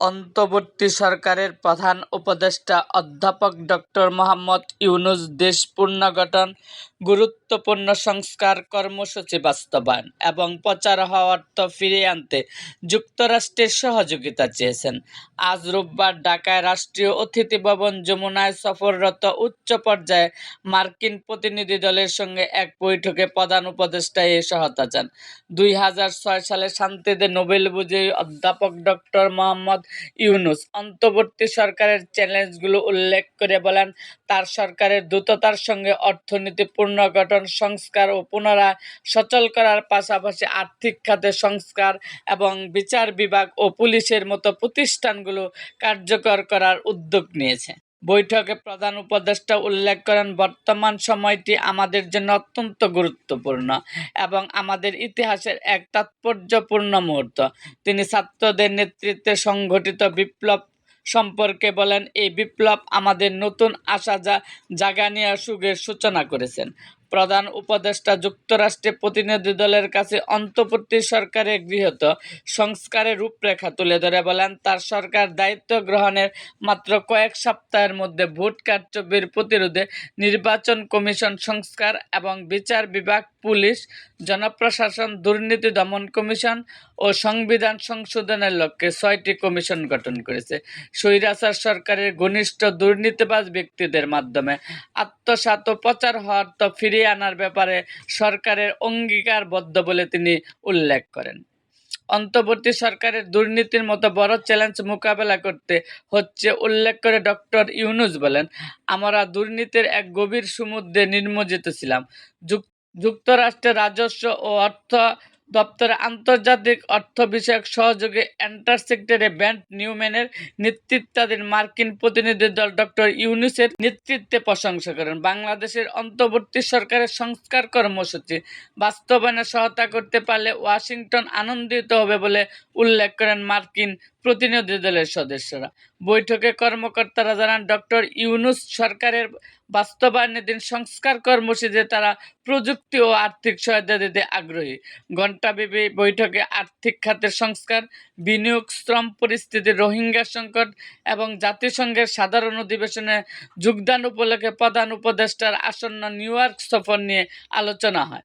অন্তর্বর্তী সরকারের প্রধান উপদেষ্টা অধ্যাপক ডক্টর মোহাম্মদ ইউনুস দেশ পুনর্গঠন গুরুত্বপূর্ণ সংস্কার কর্মসূচি বাস্তবায়ন এবং প্রচার হওয়া অর্থ ফিরিয়ে আনতে যুক্তরাষ্ট্রের সহযোগিতা চেয়েছেন। আজ রোববার ঢাকায় রাষ্ট্রীয় অতিথি ভবন যমুনায় সফররত উচ্চ পর্যায়ে মার্কিন প্রতিনিধি দলের সঙ্গে এক বৈঠকে প্রধান উপদেষ্টা এ সহায়তা চান। দুই হাজার ছয় সালে শান্তিতে নোবেল বিজয়ী অধ্যাপক ডক্টর মোহাম্মদ ইউনূস। অন্তর্বর্তী সরকারের চ্যালেঞ্জগুলো উল্লেখ করে বলেন, তার সরকারের দ্রুততার সঙ্গে অর্থনীতি পুনর্গঠন সংস্কার ও পুনরায় সচল করার পাশাপাশি আর্থিক খাতে সংস্কার এবং বিচার বিভাগ ও পুলিশের মতো প্রতিষ্ঠানগুলো কার্যকর করার উদ্যোগ নিয়েছে। বৈঠকে প্রধান উপদেষ্টা উল্লেখ করেন, বর্তমান সময়টি আমাদের জন্য অত্যন্ত গুরুত্বপূর্ণ এবং আমাদের ইতিহাসের এক তাৎপর্যপূর্ণ মুহূর্ত। তিনি ছাত্রদের নেতৃত্বে সংঘটিত বিপ্লব সম্পর্কে বলেন, এই বিপ্লব আমাদের নতুন আশা যা জাগানিয়া সুগের সূচনা করেছেন। প্রধান উপদেষ্টা যুক্তরাষ্ট্রে প্রতিনিধি দলের কাছে অন্তর্বর্তী সরকারের গৃহীত সংস্কারের রূপরেখা তুলে ধরে বলেন, তার সরকার দায়িত্ব গ্রহণের মাত্র কয়েক সপ্তাহের মধ্যে ভোট কারচুপির প্রতিরোধে নির্বাচন কমিশন সংস্কার এবং বিচার বিভাগ পুলিশ, জনপ্রশাসন, দুর্নীতি দমন কমিশন ও সংবিধান সংশোধনের লক্ষ্যে ছয়টি কমিশন গঠন করেছে। স্বৈরাচার সরকারের ঘনিষ্ঠ দুর্নীতিবাজ ব্যক্তিদের মাধ্যমে আত্মসাত প্রচার তো ফিরিয়ে আনার ব্যাপারে সরকারের অঙ্গীকারবদ্ধ বলে তিনি উল্লেখ করেন। অন্তর্বর্তী সরকারের দুর্নীতির মতো বড় চ্যালেঞ্জ মোকাবেলা করতে হচ্ছে উল্লেখ করে ডক্টর ইউনুস বলেন, আমরা দুর্নীতির এক গভীর সমুদ্রে নির্মজিত ছিলাম। যুক্তরাষ্ট্রের রাজস্ব ও অর্থ দপ্তরে আন্তর্জাতিক অর্থ বিষয়ক সহযোগী ইন্টারসেক্টরে ব্যান্ড নিউম্যানের নেতৃত্বাধীন মার্কিন প্রতিনিধি দল ডক্টর ইউনিসের নেতৃত্বে প্রশংসা করেন। বাংলাদেশের অন্তর্বর্তী সরকারের সংস্কার কর্মসূচি বাস্তবায়নে সহায়তা করতে পারলে ওয়াশিংটন আনন্দিত হবে বলে উল্লেখ করেন মার্কিন প্রতিনিধি দলের সদস্যরা। বৈঠকে কর্মকর্তারা জানান, ডক্টর ইউনুস সরকারের বাস্তবায়নের দিন সংস্কার কর্মসূচিতে তারা প্রযুক্তি ও আর্থিক সহায়তা দিতে আগ্রহী। ঘণ্টাব্যাপী বৈঠকে আর্থিক খাতের সংস্কার, বিনিয়োগ, শ্রম পরিস্থিতি, রোহিঙ্গা সংকট এবং জাতিসংঘের সাধারণ অধিবেশনে যোগদান উপলক্ষে প্রধান উপদেষ্টার আসন্ন নিউ ইয়র্ক সফর নিয়ে আলোচনা হয়।